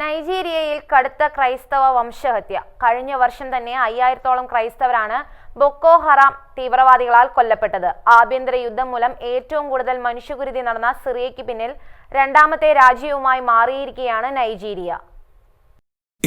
നൈജീരിയയിൽ കടുത്ത ക്രൈസ്തവ വംശഹത്യ. കഴിഞ്ഞ വർഷം തന്നെ അയ്യായിരത്തോളം ക്രൈസ്തവരാണ് ബൊക്കോ ഹറാം തീവ്രവാദികളാൽ കൊല്ലപ്പെട്ടത്. ആഭ്യന്തര യുദ്ധം മൂലം ഏറ്റവും കൂടുതൽ മനുഷ്യകുരുതി നടന്ന സിറിയയ്ക്ക് പിന്നിൽ രണ്ടാമത്തെ രാജ്യവുമായി മാറിയിരിക്കുകയാണ് നൈജീരിയ.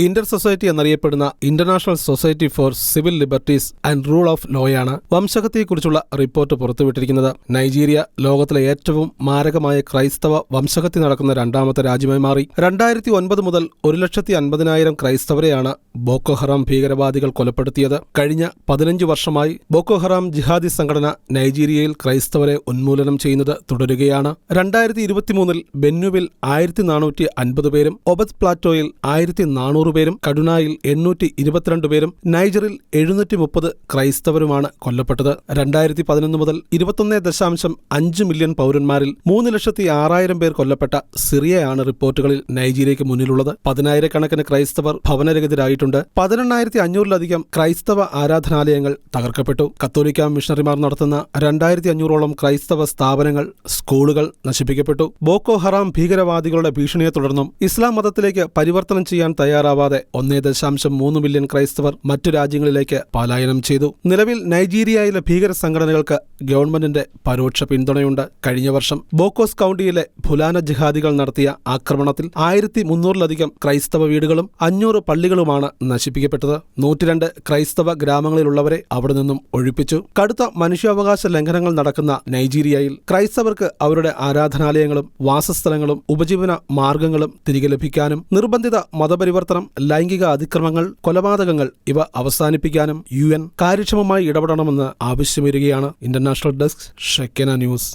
ഇന്റർ സൊസൈറ്റി എന്നറിയപ്പെടുന്ന international society for civil liberties and rule of ലോയാണ് വംശഹത്യയെക്കുറിച്ചുള്ള റിപ്പോർട്ട് പുറത്തുവിട്ടിരിക്കുന്നത്. നൈജീരിയ ലോകത്തിലെ ഏറ്റവും മാരകമായ ക്രൈസ്തവ വംശഹത്യ നടക്കുന്ന രണ്ടാമത്തെ രാജ്യമായി മാറി. രണ്ടായിരത്തി ഒൻപത് മുതൽ ഒരു ലക്ഷത്തി അൻപതിനായിരം ക്രൈസ്തവരെയാണ് ബോക്കോഹറാം ഭീകരവാദികൾ കൊലപ്പെടുത്തിയത്. കഴിഞ്ഞ പതിനഞ്ച് വർഷമായി ബോക്കോഹറാം ജിഹാദി സംഘടന നൈജീരിയയിൽ ക്രൈസ്തവരെ ഉന്മൂലനം ചെയ്യുന്നത് തുടരുകയാണ്. രണ്ടായിരത്തി ഇരുപത്തിമൂന്നിൽ ബെന്നുവിൽ ആയിരത്തി നാനൂറ്റി അൻപത് പേരും ഒബത് പ്ലാറ്റോയിൽ ആയിരത്തി നാനൂറ് പേരും കടുനായിൽ എണ്ണൂറ്റി ഇരുപത്തിരണ്ട് പേരും നൈജറിൽ എഴുന്നൂറ്റി മുപ്പത് ക്രൈസ്തവരുമാണ് കൊല്ലപ്പെട്ടത്. രണ്ടായിരത്തി പതിനൊന്ന് മുതൽ ഇരുപത്തൊന്ന് ദശാംശം അഞ്ച് മില്യൺ പൗരന്മാരിൽ മൂന്ന് ലക്ഷത്തി ആറായിരം പേർ കൊല്ലപ്പെട്ട സിറിയയാണ് റിപ്പോർട്ടുകളിൽ നൈജീരിയയ്ക്ക് മുന്നിലുള്ളത്. പതിനായിരക്കണക്കിന് ക്രൈസ്തവർ ഭവനരഹിതരായിട്ടുണ്ട്. പതിനെണ്ണായിരത്തി അഞ്ഞൂറിലധികം ക്രൈസ്തവ ആരാധനാലയങ്ങൾ തകർക്കപ്പെട്ടു. കത്തോലിക്ക മിഷണറിമാർ നടത്തുന്ന രണ്ടായിരത്തി അഞ്ഞൂറോളം ക്രൈസ്തവ സ്ഥാപനങ്ങൾ സ്കൂളുകൾ നശിപ്പിക്കപ്പെട്ടു. ബോക്കോ ഹറാം ഭീകരവാദികളുടെ ഭീഷണിയെ തുടർന്നും ഇസ്ലാം മതത്തിലേക്ക് പരിവർത്തനം ചെയ്യാൻ തയ്യാറാവാതെ ഒന്നേ ദശാംശം മൂന്ന് മില്യൺ ക്രൈസ്തവർ മറ്റു രാജ്യങ്ങളിലേക്ക് പലായനം ചെയ്തു. നിലവിൽ നൈജീരിയയിലെ ഭീകര സംഘടനകൾക്ക് ഗവൺമെന്റിന്റെ പരോക്ഷ പിന്തുണയുണ്ട്. കഴിഞ്ഞ വർഷം ബോക്കോസ് കൌണ്ടിയിലെ ഫുലാന ജിഹാദികൾ നടത്തിയ ആക്രമണത്തിൽ ആയിരത്തി മുന്നൂറിലധികം ക്രൈസ്തവ വീടുകളും അഞ്ഞൂറ് പള്ളികളുമാണ് നശിപ്പിക്കപ്പെട്ടത്. നൂറ്റിരണ്ട് ക്രൈസ്തവ ഗ്രാമങ്ങളിലുള്ളവരെ അവിടെ നിന്നും ഒഴിപ്പിച്ചു. കടുത്ത മനുഷ്യാവകാശ ലംഘനങ്ങൾ നടക്കുന്ന നൈജീരിയയിൽ ക്രൈസ്തവർക്ക് അവരുടെ ആരാധനാലയങ്ങളും വാസസ്ഥലങ്ങളും ഉപജീവന മാർഗങ്ങളും തിരികെ ലഭിക്കാനും നിർബന്ധിത മതപരിവർത്തനം ലൈംഗിക അതിക്രമങ്ങൾ കൊലപാതകങ്ങൾ ഇവ അവസാനിപ്പിക്കാനും യു എൻ കാര്യക്ഷമമായി ഇടപെടണമെന്ന് ആവശ്യമുയരുകയാണ് ഇന്റർനാഷണൽ ഡെസ്ക് ഷെക്കന ന്യൂസ്.